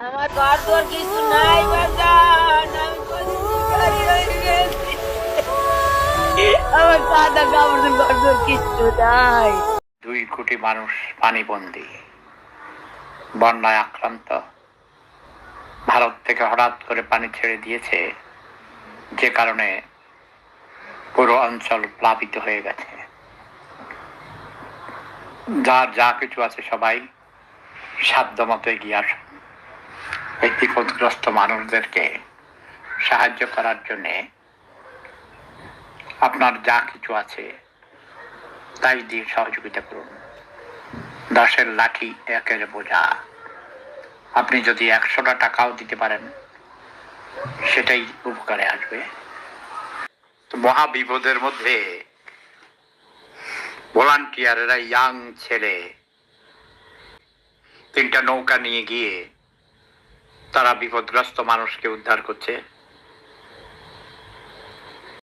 আমার ঘর তোর কিছু নাই আমার কাপড় ঘর তোর কিছু নাই। দুই কোটি মানুষ পানিবন্দী, বন্যায় আক্রান্ত। ভারত থেকে হঠাৎ করে পানি ছেড়ে দিয়েছে, যে কারণে পুরো অঞ্চল প্লাবিত হয়ে গেছে। যার যা কিছু আছে সবাই সাধ্য মতো এগিয়ে আসুন বিপদগ্রস্ত মানুষদেরকে সাহায্য করার জন্যে আপনার যা কিছু আছে, তাই দিয়ে সহযোগিতা করুন। দশের লাঠি একের বোঝা। আপনি যদি একশোটা টাকাও দিতে পারেন, সেটাই উপকারে আসবে। মহা বিপদের মধ্যে ভলান্টিয়ারেরা ইয়াং ছেলে, তিনটা নৌকা নিয়ে গিয়ে তারা বিপদগ্রস্ত মানুষকে উদ্ধার করছে।